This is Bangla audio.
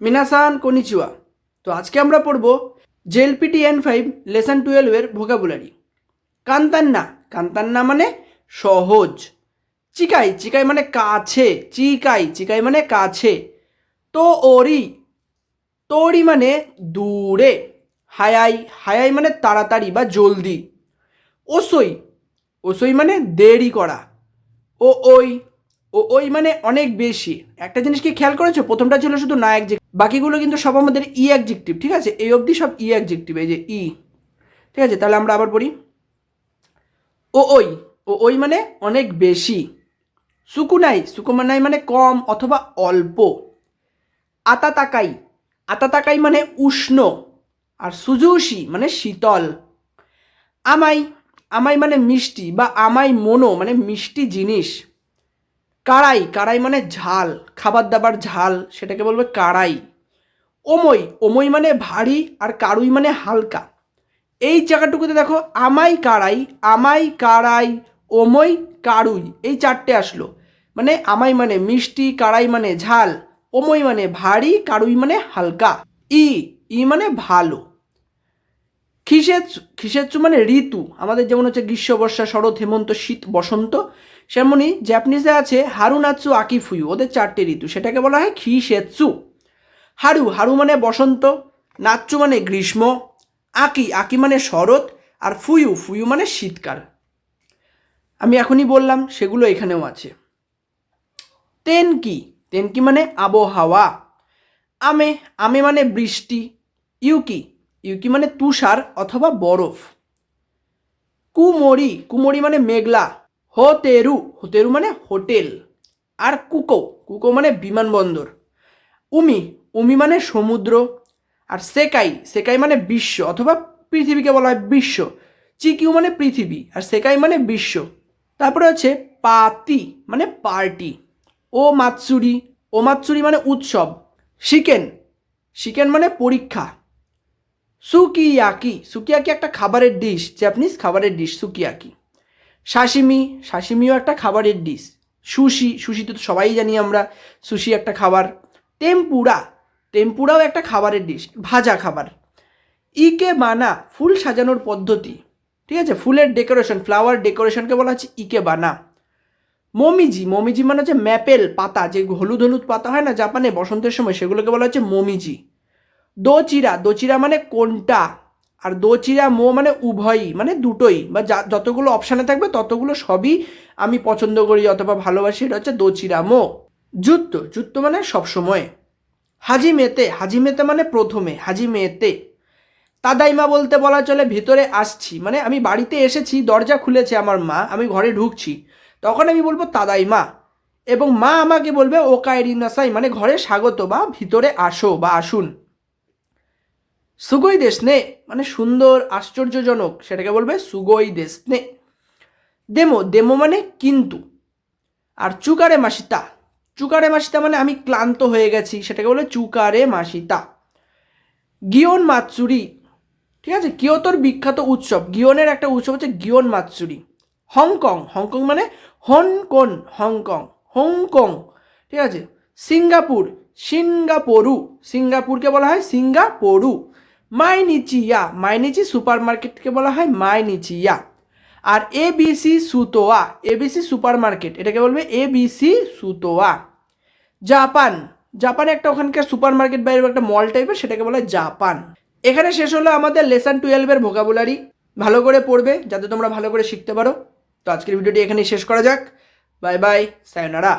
মিনাসান কনিচুয়া তো আজকে আমরা পড়ব জেএলপিটি এন ফাইভ লেসন টুয়েলভের ভোকাবুলারি। কান্তান্না। কান্তান্না মানে সহজ। চিকাই। চিকাই মানে কাছে। চিকাই। চিকাই মানে কাছে। তো ওরি তোরি মানে দূরে। হায়াই। হায়াই মানে তাড়াতাড়ি বা জলদি। ওসই। ওসই মানে দেরি করা। ও ওই। ও ওই মানে অনেক বেশি। একটা জিনিস কি খেয়াল করেছ? প্রথমটা ছিল শুধু নায়ক একজেক্টিভ বাকিগুলো কিন্তু সব আমাদের ই একজেক্টিভ ঠিক আছে? এই অবধি সব ই একজেক্টিভ এই যে ই। ঠিক আছে? তাহলে আমরা আবার পড়ি। ও ওই ও ওই মানে অনেক বেশি। সুকুনাই, সুকুমানাই মানে কম অথবা অল্প। আতাতাকাই আতাতাকাই মানে উষ্ণ। আর সুজুশি মানে শীতল। আমাই আমাই মানে মিষ্টি বা আমাই মনো মানে মিষ্টি জিনিস। কারাই কারাই মানে ঝাল খাবার দাবার ঝাল, সেটাকে বলবে কারাই ওমই ওমই মানে ভারী আর কারুই মানে হালকা। এই জায়গাটুকুতে দেখো, আমাই কারাই আমাই কারাই ওমই কারুই এই চারটে আসলো। মানে আমাই মানে মিষ্টি কারাই মানে ঝাল, ওমই মানে ভারী কারুই মানে হালকা। ই ই মানে ভালো। খিসেৎসু খিসেৎসু মানে ঋতু। আমাদের যেমন হচ্ছে গ্রীষ্ম বর্ষা শরৎ, হেমন্ত, শীত, বসন্ত সেমনই জ্যাপানিজে আছে হারুনাৎসু আকিফুয়ু ওদের চারটে ঋতু। সেটাকে বলা হয় খিসেৎসু হারু হারু মানে বসন্ত, নাচ্চু মানে গ্রীষ্ম, আকি আকি মানে শরৎ, আর ফুয়ু ফুয়ু মানে শীতকাল। আমি এখনই বললাম, সেগুলো এখানেও আছে। তেনকি তেনকি মানে আবহাওয়া। আমে আমে মানে বৃষ্টি। ইউকি ইউকি মানে তুষার অথবা বরফ। কুমরি কুমরি মানে মেঘলা। হোতেরু হোতেরু মানে হোটেল। আর কুকো কুকো মানে বিমানবন্দর। উমি উমি মানে সমুদ্র। আর সেকাই সেকাই মানে বিশ্ব অথবা পৃথিবীকে বলা হয় বিশ্ব। চিকিউ মানে পৃথিবী আর সেকাই মানে বিশ্ব। তারপরে হচ্ছে পাতি মানে পার্টি। ও মাতসুরি ও মাতসুরি মানে উৎসব। শিকেন শিকেন মানে পরীক্ষা। সুকিয়াকি। সুকিয়াকি একটা খাবারের ডিশ জাপানিজ খাবারের ডিশ সুকিয়াকি। সাশিমি সাশিমিও একটা খাবারের ডিশ সুশি সুশি তো সবাই জানি আমরা, সুশি একটা খাবার। টেম্পুরা টেম্পুরাও একটা খাবারের ডিশ ভাজা খাবার। ইকে বানা ফুল সাজানোর পদ্ধতি। ঠিক আছে? ফুলের ডেকোরেশন ফ্লাওয়ার ডেকোরেশনকে বলা হচ্ছে ইকে বানা মমিজি মমিজি মানে হচ্ছে ম্যাপেল পাতা, যে হলুদ হলুদ পাতা হয় না, জাপানে বসন্তের সময় সেগুলোকে বলা হচ্ছে মমিজি দোচিরা দোচিরা মানে কোনটা? আর দোচিরা, মো মানে উভয়ই মানে দুটোই। বা যা, যতগুলো অপশানে থাকবে, ততগুলো সবই আমি পছন্দ করি অথবা ভালোবাসি, এটা হচ্ছে দোচিরা, মো। যুত্ত যুত্ত মানে সবসময়। হাজি মেতে হাজি মেতে মানে প্রথমে হাজি মেতে তাদাইমা বলতে বলা চলে, ভিতরে আসছি। মানে আমি বাড়িতে এসেছি, দরজা খুলেছে আমার মা, আমি ঘরে ঢুকছি। তখন আমি বলব তাদাইমা। এবং মা আমাকে বলবে ও কায়রিনাসাই মানে ঘরে স্বাগত বা ভিতরে আসো বা আসুন। সুগই দেশনে মানে সুন্দর, আশ্চর্যজনক, সেটাকে বলবে সুগই দেশনে দেমো দেমো মানে কিন্তু। আর চুকারে মাসিতা চুকারে মাসিতা মানে আমি ক্লান্ত হয়ে গেছি, সেটাকে বলে চুকারে মাসিতা। গিয়ন মাতসুরি ঠিক আছে? কিয়োতোর বিখ্যাত উৎসব, গিয়নের একটা উৎসব হচ্ছে গিয়ন মাতসুরি হংকং হংকং মানে হনকন, হংকং হংকং, ঠিক আছে? সিঙ্গাপুর, সিঙ্গাপুরু, সিঙ্গাপুরকে বলা হয় সিঙ্গাপুরু। মাইনিচিয়া, মাইনিচি সুপার মার্কেটকে বলা হয় মাইনিচিয়া। আর এবিসি সুতোয়া, এবিসি সুপার মার্কেট এটাকে বলবে এবিসি সুতোয়া। জাপান, জাপানে একটা ওখানকার সুপার মার্কেট বাইরে একটা মল টাইপের সেটাকে বলা হয় জাপান। এখানে শেষ হলো আমাদের লেসন টুয়েলভের ভোকাবুলারি ভালো করে পড়বে, যাতে তোমরা ভালো করে শিখতে পারো। তো আজকের ভিডিওটি এখানেই শেষ করা যাক। Bye bye sayonara